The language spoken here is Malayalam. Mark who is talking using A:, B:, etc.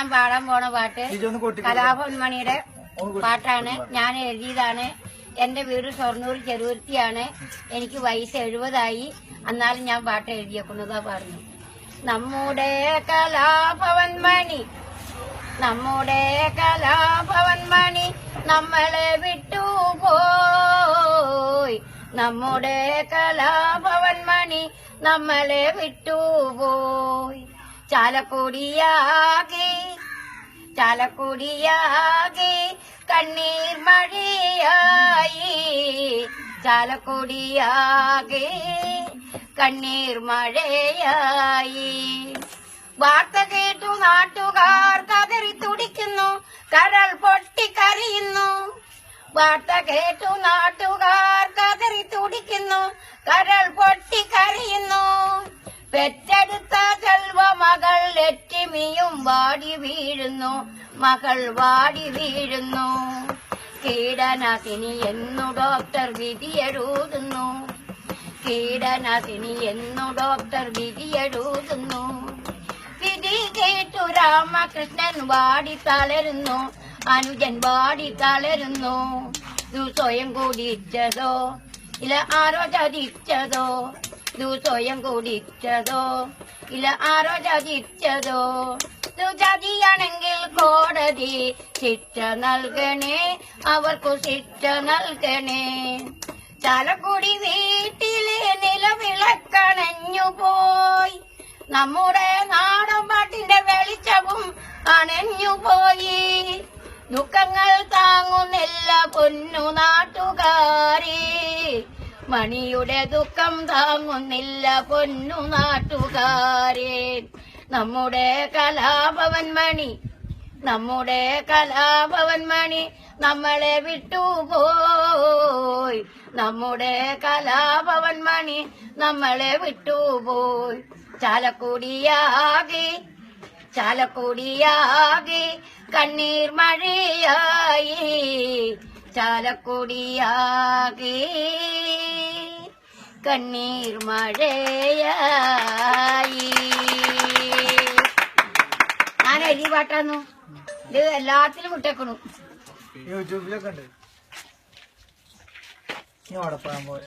A: ഞാൻ പാടാൻ പോണ പാട്ട്.
B: ലിജോ കൊട്ടി
A: കലാഭവൻ മണിയുടെ പാട്ടാണ്. ഞാൻ എഴുതിയതാണ്. എന്റെ വീട് ഷൊർണൂർ ചെറുവരുത്തിയാണ്. എനിക്ക് വയസ്സ് എഴുപതായി. എന്നാലും ഞാൻ പാട്ട് എഴുതിയേക്കുന്നതാ പറഞ്ഞു നമ്മുടെ കലാഭവൻ മണി നമ്മുടെ കലാഭവൻ മണി നമ്മളെ വിട്ടു പോയി. നമ്മുടെ കലാഭവൻ മണി നമ്മളെ വിട്ടുപോയി ചാലക്കുടിയാകെ ചാലക്കുടിയാകെ കണ്ണീർ മഴയായി. ചാലക്കുടിയാകെ കണ്ണീർ മഴയായി. വാർത്ത കേട്ടു നാട്ടുകാർ കതറി തുടിക്കുന്നു കരൾ പൊട്ടിക്കരയുന്നു വാർത്ത കേട്ടു നാട്ടുകാർ കതറി തുടിക്കുന്നു കരൾ പൊട്ടിക്കരയുന്നു പെറ്റെടുത്ത ചെൽവ മകൾ ലക്ഷ്മിയും വാടി വീഴുന്നു മകൾ വാടി വീഴുന്നു. കീടനാശിനി എന്നു ഡോക്ടർ വിധിയെഴുതുന്നു. കീടനാശിനി എന്നു ഡോക്ടർ വിധിയെഴുതുന്നു. വിധി കേട്ടു രാമകൃഷ്ണൻ വാടി തളരുന്നു അനുജൻ വാടി തളരുന്നു. സ്വയം കുടിച്ചതോ ഇല്ല ആരോ ചതിച്ചതോ ദു സ്വയം കുടിച്ചതോ? ഇല്ല ആരോ ചതിച്ചതോ ദു ചതിയാണെങ്കിൽ കോടതി ശിക്ഷ നൽകണേ. അവർക്കു ശിക്ഷ നൽകണേ. ചാലക്കുടി വീട്ടിലെ നിലവിളക്കണഞ്ഞു പോയി നമ്മുടെ നാടൻ ദുഃഖങ്ങൾ താങ്ങുന്നില്ല പൊന്നു നാട്ടുകാരി. മണിയുടെ ദുഃഖം താങ്ങുന്നില്ല പൊന്നു നാട്ടുകാരി. നമ്മുടെ കലാഭവൻ മണി നമ്മുടെ കലാഭവൻ മണി നമ്മളെ വിട്ടുപോയി. നമ്മുടെ കലാഭവൻ മണി നമ്മളെ വിട്ടുപോയി. ചാലക്കുടിയാകെ ചാലക്കുടിയാകെ കണ്ണീർ മഴയായി ചാലക്കുടിയാകെ. കണ്ണീർ മഴയായി. ഞാൻ എഴുതി പാട്ടാന്നു? ഇത് എല്ലാത്തിലും വിട്ടേക്കണു
B: യൂട്യൂബിലൊക്കെ ഉണ്ട്. ഇനി അവിടെ പോകാൻ പോലെ